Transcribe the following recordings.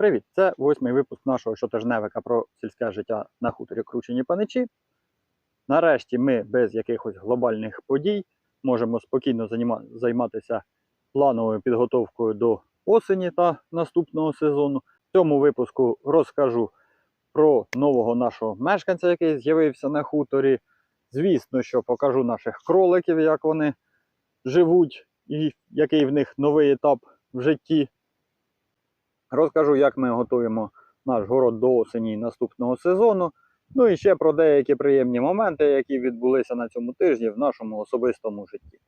Привіт! Це восьмий випуск нашого щотижневика про сільське життя на хуторі Кручені Паничі. Нарешті ми без якихось глобальних подій можемо спокійно займатися плановою підготовкою до осені та наступного сезону. В цьому випуску розкажу про нового нашого мешканця, який з'явився на хуторі. Звісно, що покажу наших кроликів, як вони живуть і який в них новий етап в житті. Розкажу, як ми готуємо наш город до осені наступного сезону. Ну і ще про деякі приємні моменти, які відбулися на цьому тижні в нашому особистому житті.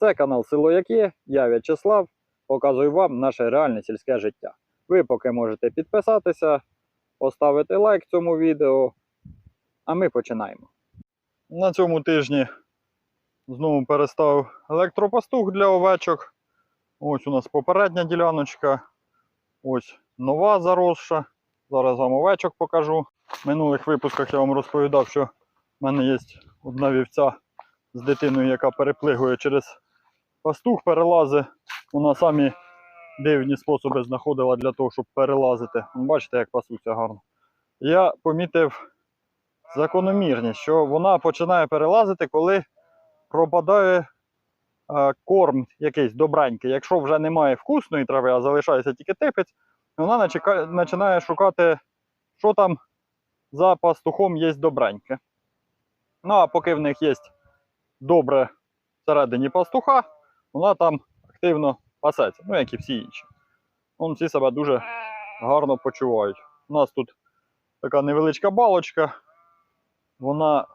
Це канал Село Як Є, я В'ячеслав, показую вам наше реальне сільське життя. Ви поки можете підписатися, поставити лайк цьому відео, а ми починаємо. На цьому тижні знову переставив електропастух для овечок. Ось у нас попередня діляночка. Ось нова заросша. Зараз вам овечок покажу. В минулих випусках я вам розповідав, що в мене є одна вівця з дитиною, яка переплигує через пастух, перелази. Вона самі дивні способи знаходила для того, щоб перелазити. Бачите, як пасуться гарно. Я помітив закономірність, що вона починає перелазити, коли пропадає корм якийсь добренький. Якщо вже немає вкусної трави, а залишається тільки типець, вона починає шукати, що там за пастухом є добреньке. Ну, а поки в них є добре всередині пастуха, вона там активно пасеться, ну як і всі інші. Вон всі себе дуже гарно почувають. У нас тут така невеличка балочка, вона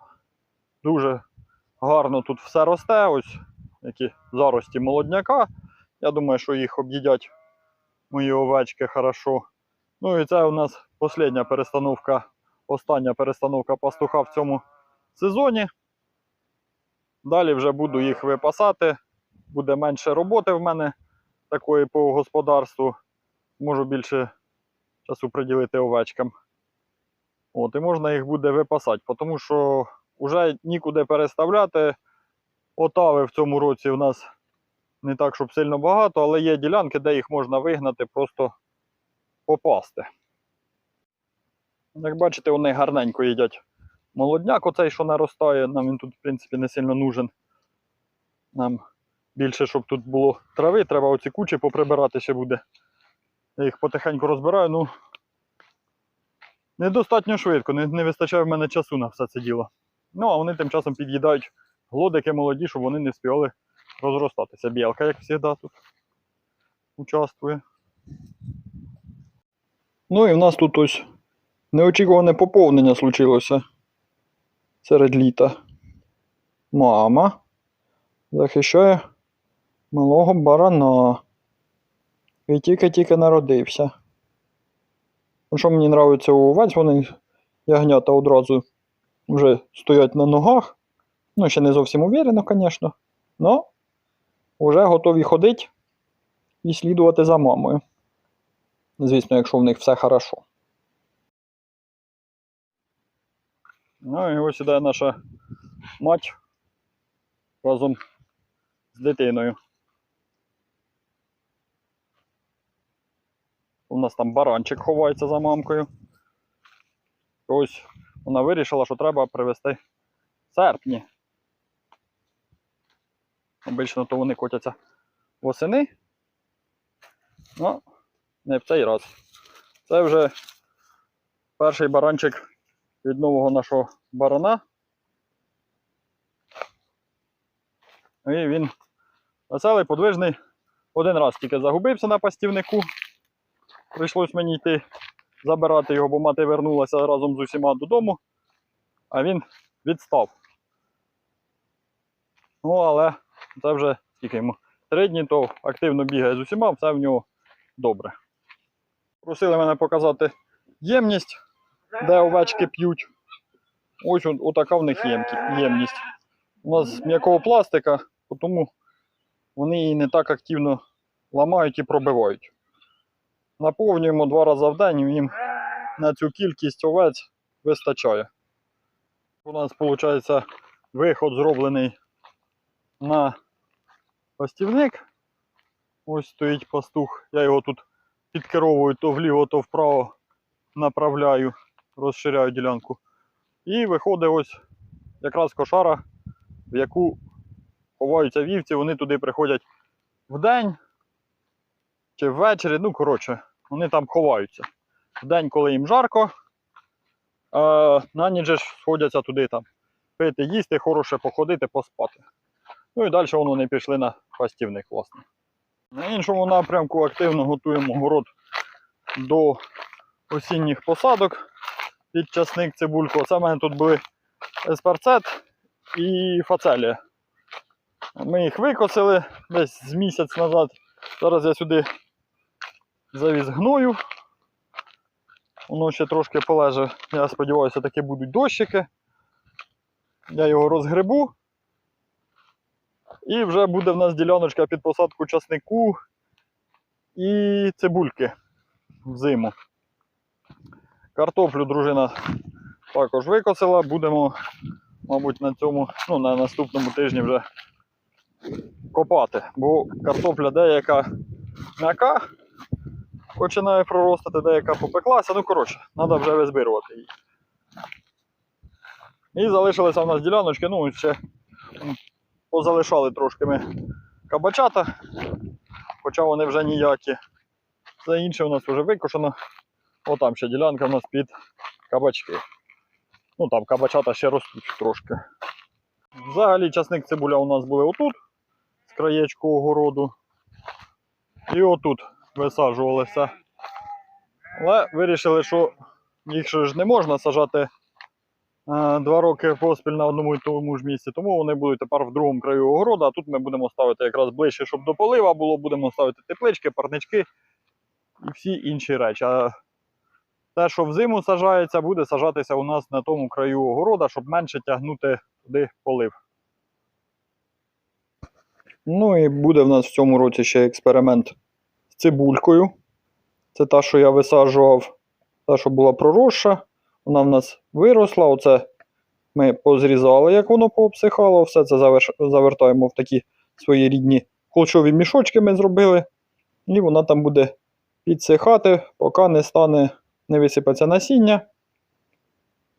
дуже гарно тут все росте. Ось які зарості молодняка. Я думаю, що їх об'їдять мої овечки хорошо. Ну і це у нас остання перестановка, остання перестановка пастуха в цьому сезоні. Далі вже буду їх випасати. Буде менше роботи в мене такої по господарству. Можу більше часу приділити овечкам. От, і можна їх буде випасати, тому що вже нікуди переставляти. Отави в цьому році у нас не так, щоб сильно багато, але є ділянки, де їх можна вигнати, просто попасти. Як бачите, вони гарненько їдять молодняк, оцей, що наростає, нам він тут, в принципі, не сильно нужен. Нам більше, щоб тут було трави, треба оці кучі поприбирати ще буде. Я їх потихеньку розбираю, ну недостатньо швидко, не, не вистачає в мене часу на все це діло. Ну, а вони тим часом під'їдають глодики молоді, щоб вони не встигли розростатися. Білка, як завжди, тут участвує. Ну і в нас тут ось неочікуване поповнення случилося серед літа. Мама захищає малого барана. І тільки-тільки народився. Ну, Що мені подобається у овець, вони ягнята одразу вже стоять на ногах. Ну, ще не зовсім уверено, звісно. Но вже готові ходити і слідувати за мамою. Звісно, якщо в них все хорошо. Ну і ось іде наша мать разом з дитиною. У нас там баранчик ховається за мамкою. Ось вона вирішила, що треба привезти серпні. Обично то вони котяться восени. Ну, не в цей раз. Це вже перший баранчик від нового нашого барана. І він веселий, подвижний. Один раз тільки загубився на пастівнику. Прийшлось мені йти забирати його, бо мати вернулася разом з усіма додому, а він відстав. Ну, але це вже скільки йому три то активно бігає з усіма, все в нього добре. Просили мене показати ємність, де овечки п'ють. Ось от, отака в них ємність. У нас м'якого пластика, тому вони її не так активно ламають і пробивають. Наповнюємо два рази в день, і їм на цю кількість овець вистачає. У нас виходить виход зроблений на пастівник. Ось стоїть пастух. Я його тут підкеровую то вліво, то вправо направляю, розширяю ділянку. І виходить ось якраз кошара, в яку ховаються вівці, вони туди приходять вдень чи ввечері, ну коротше, вони там ховаються. Вдень, коли їм жарко, на ніч ж сходяться туди там пити, їсти, хороше походити, поспати. Ну і далі вони пішли на пастівник, власне. На іншому напрямку активно готуємо город до осінніх посадок під часник цибульку. Оце в мене тут були еспарцет і фацелія. Ми їх викосили десь з місяць назад. Зараз я сюди завіз гною. Воно ще трошки полеже. Я сподіваюся, таки будуть дощики. Я його розгребу. І вже буде в нас діляночка під посадку часнику і цибульки взиму. Картоплю дружина також викосила. Будемо, мабуть, на цьому, ну, на наступному тижні вже копати. Бо картопля деяка м'яка, починає проростати, деяка попеклася. Ну, коротше, треба вже визбирувати її. І залишилися в нас діляночки, ну, ще позалишали трошки ми кабачата, хоча вони вже ніякі. Все інше у нас вже викошено. О, там ще ділянка у нас під кабачки. Ну там кабачата ще ростуть трошки. Взагалі часник цибуля у нас були отут, з краєчку огороду. І отут висаджувалися. Але вирішили, що їх ж не можна сажати два роки поспіль на одному і тому ж місці, тому вони будуть тепер в другому краю огороду, а тут ми будемо ставити якраз ближче, щоб до полива було, будемо ставити теплички, парнички і всі інші речі. А те, що взиму сажається, буде сажатися у нас на тому краю огорода, щоб менше тягнути туди полив. Ну і буде в нас в цьому році ще експеримент з цибулькою. Це та, що я висаджував, та, що була проросша. Вона в нас виросла. Оце ми позрізали, як воно пообсихало. Все це заверш... завертаємо в такі свої рідні холчові мішочки ми зробили. І вона там буде підсихати, поки не стане, не висипеться насіння.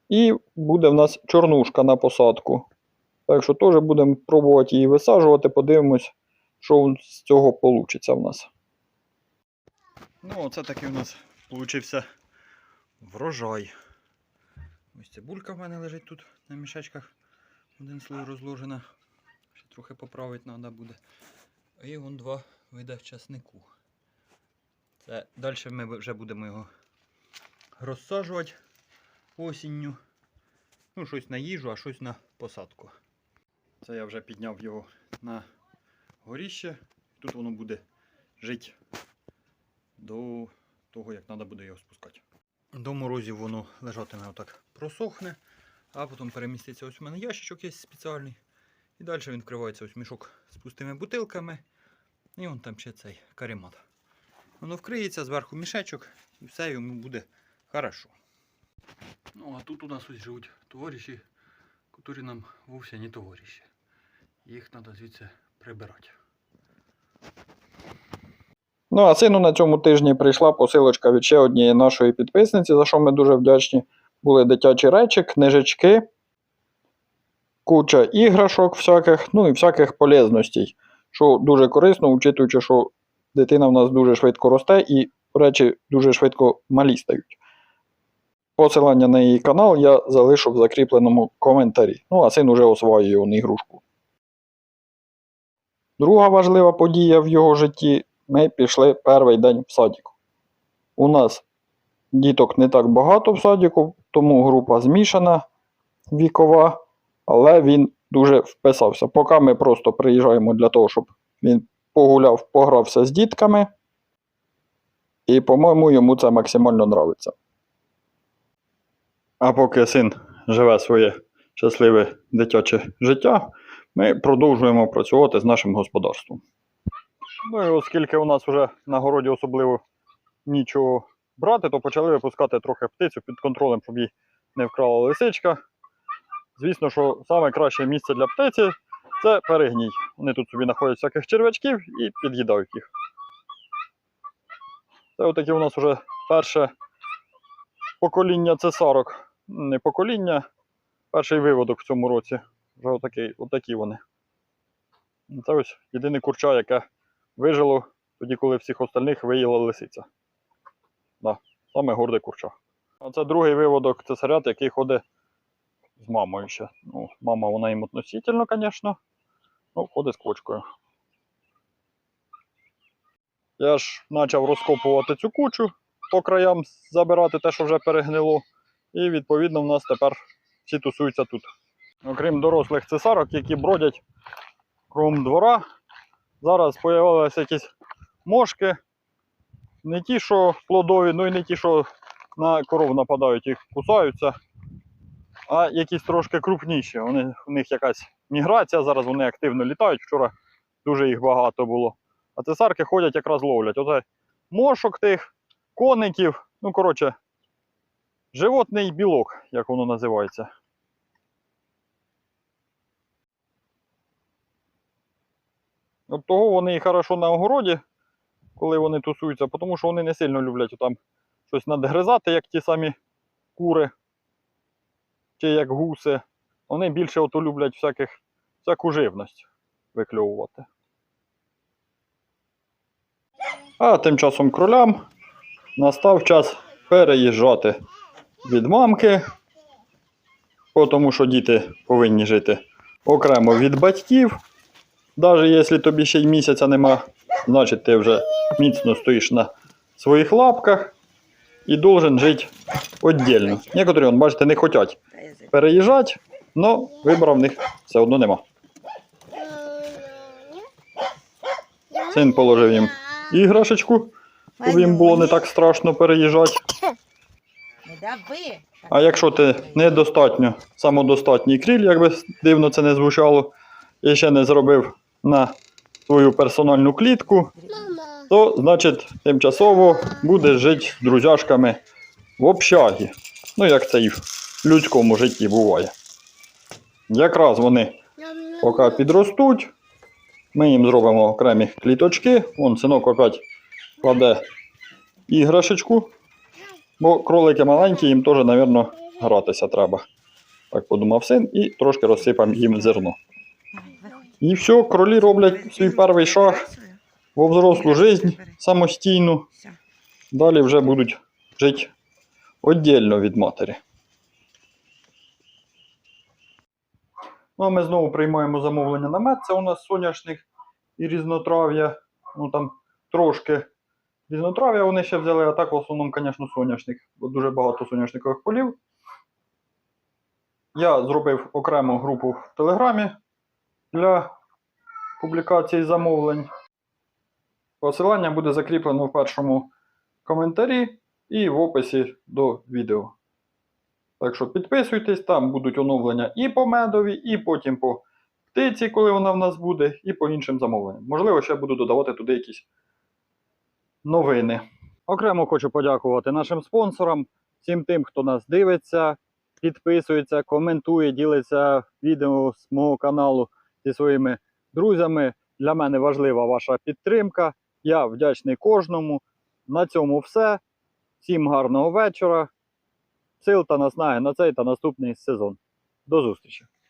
І буде в нас чорнушка на посадку. Так що теж будемо пробувати її висаджувати, подивимось, що з цього вийде в нас. Ну, оце такий у нас вийшов врожай. Ось цибулька в мене лежить тут на мішечках. Один слой розложена. Ще трохи поправити треба буде. І вон два вида часнику. Це далі ми вже будемо його розсаджувати осінню. Ну, щось на їжу, а щось на посадку. Це я вже підняв його на горіще. Тут воно буде жити до того, як треба буде його спускати. До морозів воно лежатиме отак просохне, а потім переміститься ось у мене ящичок є спеціальний. І далі він вкривається ось мішок з пустими бутилками. І вон там ще цей каремат. Воно вкриється зверху мішечок і все йому буде хорошо. Ну, а тут у нас ось живуть товариші, які нам вовсе не товариші. Їх треба звідси прибирати. Ну, а сину на цьому тижні прийшла посилочка від ще однієї нашої підписниці, за що ми дуже вдячні. Були дитячі речі, книжечки, куча іграшок всяких, ну і всяких полезностей, що дуже корисно, учитуючи, що дитина в нас дуже швидко росте і речі дуже швидко малі стають. Посилання на її канал я залишу в закріпленому коментарі. Ну, а син уже освоює ігрушку. Друга важлива подія в його житті ми пішли перший день в садіку. У нас діток не так багато в садіку, тому група змішана вікова, але він дуже вписався. Поки ми просто приїжджаємо для того, щоб він погуляв, погрався з дітками. І, по-моєму, йому це максимально подобається. А поки син живе своє щасливе дитяче життя, ми продовжуємо працювати з нашим господарством. Ну і оскільки у нас вже на городі особливо нічого брати, то почали випускати трохи птицю під контролем, щоб її не вкрала лисичка. Звісно, що саме краще місце для птиці це перегній. Вони тут собі знаходять всяких черв'ячків і під'їдають їх. Це отаке у нас вже перше покоління цесарок. Не покоління, перший виводок в цьому році. Вже отакий, отакі вони. Це ось єдине курча, яке вижило тоді, коли всіх остальних виїла лисиця. Да, саме горде курча. А це другий виводок цесарят, який ходить з мамою ще. Ну, мама вона їм относительно, звісно. Ну, ходить з кочкою. Я ж почав розкопувати цю кучу по краям, забирати те, що вже перегнило. І відповідно в нас тепер всі тусуються тут. Окрім дорослих цесарок, які бродять кругом двора. Зараз з'явилися якісь мошки. Не ті, що плодові, ну і не ті, що на коров нападають, їх кусаються, а якісь трошки крупніші. Вони, у них якась міграція, зараз вони активно літають. Вчора дуже їх багато було. А цесарки ходять якраз ловлять. Оце мошок тих, коників, ну, коротше, животний білок, як воно називається. От того вони і хорошо на огороді, коли вони тусуються, тому що вони не сильно люблять там щось надгризати, як ті самі кури чи як гуси. Вони більше ото люблять всяких, всяку живність викльовувати. А тим часом кролям настав час переїжджати від мамки, тому що діти повинні жити окремо від батьків. Навіть якщо тобі ще й місяця нема, значить ти вже міцно стоїш на своїх лапках і должен жити віддільно. Некоторі, он, бачите, не хочуть переїжджати, але вибору в них все одно нема. Син положив їм іграшечку, щоб їм було не так страшно переїжджати. А якщо ти недостатньо самодостатній кріль, як би дивно це не звучало, і ще не зробив на свою персональну клітку, то значить тимчасово будеш жити з друзяшками в общагі. Ну, як це і в людському житті буває. Якраз вони поки підростуть, ми їм зробимо окремі кліточки. Вон синок опять кладе іграшечку. Бо кролики маленькі, їм теж, мабуть, гратися треба. Так подумав син, і трошки розсипав їм зерно. І все, кролі роблять свій перший шаг во взрослу життя самостійну. Далі вже будуть жити віддільно від матері. Ну, а ми знову приймаємо замовлення на мед. Це у нас соняшник і різнотрав'я. Ну там трошки різнотрав'я вони ще взяли, а так в основному, звісно, соняшник. Бо дуже багато соняшникових полів. Я зробив окрему групу в Телеграмі для публікації замовлень. Посилання буде закріплено в першому коментарі і в описі до відео. Так що підписуйтесь, там будуть оновлення і по медові, і потім по птиці, коли вона в нас буде, і по іншим замовленням. Можливо, ще буду додавати туди якісь новини. Окремо хочу подякувати нашим спонсорам, всім тим, хто нас дивиться, підписується, коментує, ділиться відео з мого каналу зі своїми друзями. Для мене важлива ваша підтримка. Я вдячний кожному. На цьому все. Всім гарного вечора. Сил та наснаги на цей та наступний сезон. До зустрічі!